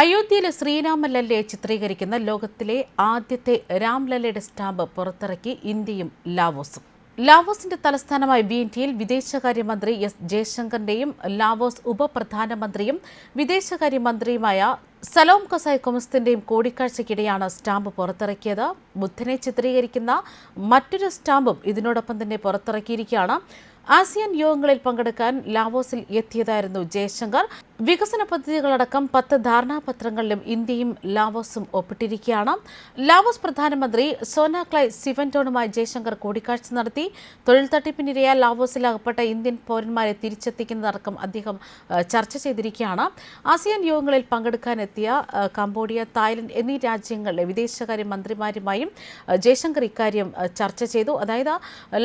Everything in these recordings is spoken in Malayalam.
അയോധ്യയിലെ ശ്രീരാമലല്ലയെ ചിത്രീകരിക്കുന്ന ലോകത്തിലെ ആദ്യത്തെ രാംലല്ലയുടെ സ്റ്റാമ്പ് പുറത്തിറക്കി ഇന്ത്യയും ലാവോസും. ലാവോസിന്റെ തലസ്ഥാനമായ ബീൻഡിയിൽ വിദേശകാര്യമന്ത്രി എസ് ജയശങ്കറിന്റെയും ലാവോസ് ഉപപ്രധാനമന്ത്രിയും വിദേശകാര്യമന്ത്രിയുമായ സലോം കൊസായ് കൊമസ്തിന്റെയും കൂടിക്കാഴ്ചയ്ക്കിടെയാണ് സ്റ്റാമ്പ് പുറത്തിറക്കിയത്. ബുദ്ധനെ ചിത്രീകരിക്കുന്ന മറ്റൊരു സ്റ്റാമ്പും ഇതിനോടൊപ്പം തന്നെ പുറത്തിറക്കിയിരിക്കുകയാണ്. ആസിയാൻ യോഗങ്ങളിൽ പങ്കെടുക്കാൻ ലാവോസിൽ എത്തിയതായിരുന്നു ജയശങ്കർ. വികസന പദ്ധതികളടക്കം പത്ത് ധാരണാപത്രങ്ങളിലും ഇന്ത്യയും ലാവോസും ഒപ്പിട്ടിരിക്കുകയാണ്. ലാവോസ് പ്രധാനമന്ത്രി സോനാക്ലൈ സിവന്റോണുമായി ജയശങ്കർ കൂടിക്കാഴ്ച നടത്തി. തൊഴിൽ തട്ടിപ്പിനിരയാൽ ലാവോസിൽ അകപ്പെട്ട ഇന്ത്യൻ പൗരന്മാരെ തിരിച്ചെത്തിക്കുന്നതടക്കം അദ്ദേഹം ചർച്ച ചെയ്തിരിക്കുകയാണ്. ആസിയാൻ യോഗങ്ങളിൽ പങ്കെടുക്കാനെത്തിയ കംബോഡിയ തായ്ലൻഡ് എന്നീ രാജ്യങ്ങളിലെ വിദേശകാര്യ മന്ത്രിമാരുമായും ജയശങ്കർ ഇക്കാര്യം ചർച്ച ചെയ്തു. അതായത്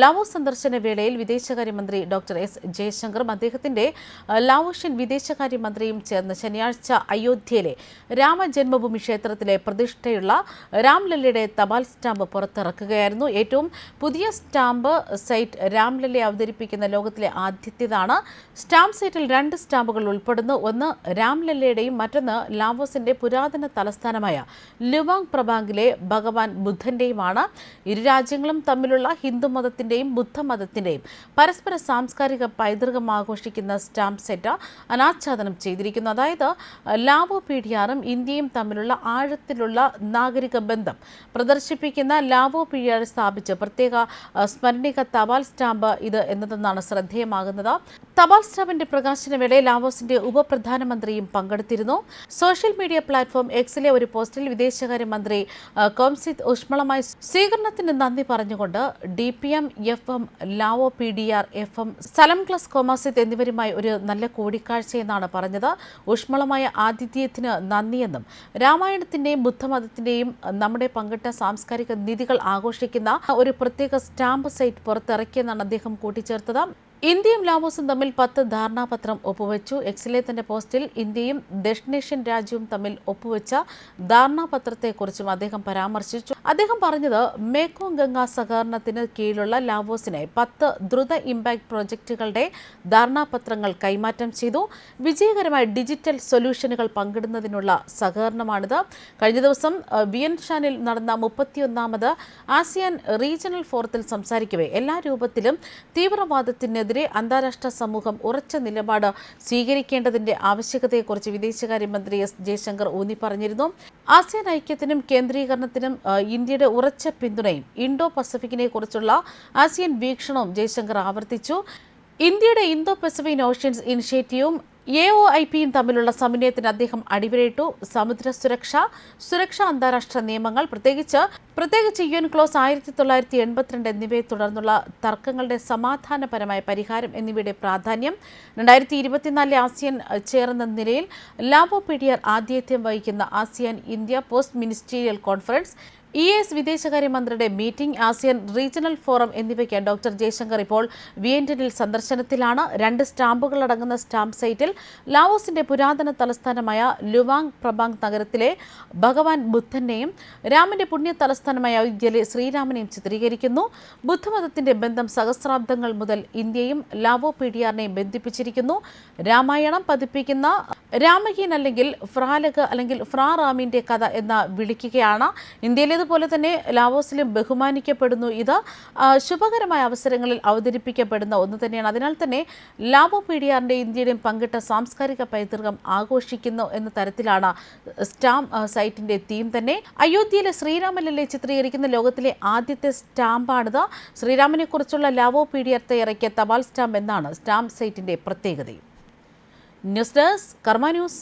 ലാവോസ് സന്ദർശന വേളയിൽ വിദേശകാര്യമന്ത്രി ഡോക്ടർ എസ് ജയശങ്കറും അദ്ദേഹത്തിന്റെ ലാവോഷ്യൻ ലാവോഷ്യൻ വിദേശകാര്യമന്ത്രിയും ചേർന്ന് ശനിയാഴ്ച അയോധ്യയിലെ രാമജന്മഭൂമി ക്ഷേത്രത്തിലെ പ്രതിഷ്ഠയുള്ള രാംലല്ലയുടെ തപാൽ സ്റ്റാമ്പ് പുറത്തിറക്കുകയായിരുന്നു. ഏറ്റവും പുതിയ സ്റ്റാമ്പ് സൈറ്റ് രാംലല്ലയെ അവതരിപ്പിക്കുന്ന ലോകത്തിലെ ആദ്യത്തേതാണ്. സ്റ്റാമ്പ് സൈറ്റിൽ രണ്ട് സ്റ്റാമ്പുകൾ ഉൾപ്പെടുന്നു. ഒന്ന് രാംലല്ലയുടെയും മറ്റൊന്ന് ലാവോസിന്റെ പുരാതന തലസ്ഥാനമായ ലുവാങ് പ്രബാങ്കിലെ ഭഗവാൻ ബുദ്ധന്റെയുമാണ്. ഇരു രാജ്യങ്ങളും തമ്മിലുള്ള ഹിന്ദു ഹിന്ദുമതത്തിന്റെയും ബുദ്ധമതത്തിന്റെയും പരസ്പര സാംസ്കാരിക പൈതൃകം ആഘോഷിക്കുന്ന സ്റ്റാമ്പ് സെറ്റ് അനാച്ഛാദനം ചെയ്തിരിക്കുന്നു. അതായത് ലാവോ പി ഡി ആറും ഇന്ത്യയും തമ്മിലുള്ള ആഴത്തിലുള്ള നാഗരിക ബന്ധം. പ്രദർശിപ്പിക്കുന്ന ലാവോ പി ഡി ആർ സ്ഥാപിച്ച് പ്രത്യേക സ്മരണിക തപാൽ സ്റ്റാമ്പ് ഇത് എന്നതെന്നാണ് ശ്രദ്ധേയമാകുന്നത്. തപാൽ സ്റ്റാമ്പിന്റെ പ്രകാശന വേളയിൽ ലാവോസിന്റെ ഉപപ്രധാനമന്ത്രിയും പങ്കെടുത്തിരുന്നു. സോഷ്യൽ മീഡിയ പ്ലാറ്റ്ഫോം എക്സിലെ ഒരു പോസ്റ്റിൽ വിദേശകാര്യമന്ത്രി കോംസിത് ഊഷ്മളമായി സ്വീകരണത്തിന് നന്ദി പറഞ്ഞുകൊണ്ട് D P M F M Lao P D R F M Saleumxay Kommasith എന്നിവരുമായി ഒരു നല്ല കൂടിക്കാഴ്ചയെന്നാണ് പറഞ്ഞത്. ഊഷ്മളമായ ആതിഥ്യത്തിന് നന്ദിയെന്നും രാമായണത്തിന്റെയും ബുദ്ധമതത്തിന്റെയും നമ്മുടെ പങ്കിട്ട സാംസ്കാരിക നിധികൾ ആഘോഷിക്കുന്ന ഒരു പ്രത്യേക സ്റ്റാമ്പ് സൈറ്റ് പുറത്തിറക്കിയെന്നാണ് അദ്ദേഹം കൂട്ടിച്ചേർത്തത്. ഇന്ത്യയും ലാവോസും തമ്മിൽ പത്ത് ധാരണാപത്രം ഒപ്പുവെച്ചു. എക്സിലെ തന്റെ പോസ്റ്റിൽ ഇന്ത്യയും ദക്ഷിണേഷ്യൻ രാജ്യവും തമ്മിൽ ഒപ്പുവെച്ച ധാരണാപത്രത്തെക്കുറിച്ചും അദ്ദേഹം പരാമർശിച്ചു. അദ്ദേഹം പറഞ്ഞത് മേക്കോ ഗംഗ സഹകരണത്തിന് കീഴിലുള്ള ലാവോസിനെ പത്ത് ദ്രുത ഇമ്പാക്ട് പ്രോജക്റ്റുകളുടെ ധാരണാപത്രങ്ങൾ കൈമാറ്റം ചെയ്തു. വിജയകരമായ ഡിജിറ്റൽ സൊല്യൂഷനുകൾ പങ്കിടുന്നതിനുള്ള സഹകരണമാണിത്. കഴിഞ്ഞ ദിവസം വിയൻഷാനിൽ നടന്ന മുപ്പത്തിയൊന്നാമത് ആസിയാൻ റീജിയണൽ ഫോറത്തിൽ സംസാരിക്കവേ എല്ലാ രൂപത്തിലും തീവ്രവാദത്തിനെതിരെ അന്താരാഷ്ട്ര സമൂഹം ഉറച്ച നിലപാട് സ്വീകരിക്കേണ്ടതിന്റെ ആവശ്യകതയെക്കുറിച്ച് വിദേശകാര്യമന്ത്രി എസ് ജയശങ്കർ ഊന്നി പറഞ്ഞിരുന്നു. ആസിയൻ ഐക്യത്തിനും കേന്ദ്രീകരണത്തിനും ഇന്ത്യയുടെ ഉറച്ച പിന്തുണയും ഇൻഡോ പസഫിക്കിനെ കുറിച്ചുള്ള ആസിയൻ വീക്ഷണവും ജയശങ്കർ ആവർത്തിച്ചു. ഇന്ത്യയുടെ ഇന്തോ പസഫിക് ഓഷ്യൻസ് ഇനിഷ്യേറ്റീവും എ ഒ ഐ പിയും തമ്മിലുള്ള സമന്വയത്തിന് അദ്ദേഹം അടിവരയിട്ടു. സമുദ്ര സുരക്ഷ സുരക്ഷാ അന്താരാഷ്ട്ര നിയമങ്ങൾ പ്രത്യേകിച്ച് പ്രത്യേകിച്ച് യു എൻ ക്ലോസ് ആയിരത്തി തൊള്ളായിരത്തി എൺപത്തിരണ്ട് എന്നിവയെ തുടർന്നുള്ള തർക്കങ്ങളുടെ സമാധാനപരമായ പരിഹാരം എന്നിവയുടെ പ്രാധാന്യം രണ്ടായിരത്തി ഇരുപത്തിനാലിലെ ആസിയൻ ചേർന്ന നിലയിൽ ലാവോ പീഡിയർ ആതിഥ്യം വഹിക്കുന്ന ASEAN India Post Ministerial Conference E S വിദേശകാര്യമന്ത്രിയുടെ meeting ASEAN regional forum എന്നിവയ്ക്ക് ഡോക്ടർ ജയശങ്കർ ഇപ്പോൾ വിയന്റനിൽ സന്ദർശനത്തിലാണ്. രണ്ട് സ്റ്റാമ്പുകൾ അടങ്ങുന്ന സ്റ്റാമ്പ് സൈറ്റിൽ ലാവോസിന്റെ പുരാതന തലസ്ഥാനമായ ലുവാങ് പ്രബാങ് നഗരത്തിലെ ഭഗവാൻ ബുദ്ധന്റെയും രാമന്റെ പുണ്യ തലസ്ഥാനമായ അയോധ്യയിലെ ശ്രീരാമനെയും ചിത്രീകരിക്കുന്നു. ബുദ്ധമതത്തിന്റെ ബന്ധം സഹസ്രാബ്ദങ്ങൾ മുതൽ ഇന്ത്യയും ലാവോ പീഡിയാറിനെയും ബന്ധിപ്പിച്ചിരിക്കുന്നു. രാമായണം പതിപ്പിക്കുന്ന രാമകീൻ അല്ലെങ്കിൽ ഫ്രാലക് അല്ലെങ്കിൽ ഫ്രാ റാമിന്റെ കഥ എന്ന വിളിക്കുകയാണ്. ഇന്ത്യയിലേതുപോലെ തന്നെ ലാവോസിലും ബഹുമാനിക്കപ്പെടുന്നു ഇത്. ശുഭകരമായ അവസരങ്ങളിൽ അവതരിപ്പിക്കപ്പെടുന്ന ഒന്ന് തന്നെയാണ്. അതിനാൽ തന്നെ ലാവോ പീഡിയാറിന്റെ ഇന്ത്യയുടെയും പങ്കിട്ട സാംസ്കാരിക പൈതൃകം ആഘോഷിക്കുന്നു എന്ന തരത്തിലാണ് സ്റ്റാം സൈറ്റിന്റെ തീം തന്നെ. അയോധ്യയിലെ ശ്രീരാമലല്ലെ ചിത്രീകരിക്കുന്ന ലോകത്തിലെ ആദ്യത്തെ സ്റ്റാമ്പാണിത്. ശ്രീരാമനെ കുറിച്ചുള്ള ലാവോ പീഡിയർ തയ്യാറാക്കിയ തപാൽ സ്റ്റാമ്പ് എന്നാണ് സ്റ്റാമ്പ് സൈറ്റിന്റെ പ്രത്യേകതയും. News desk Karma news.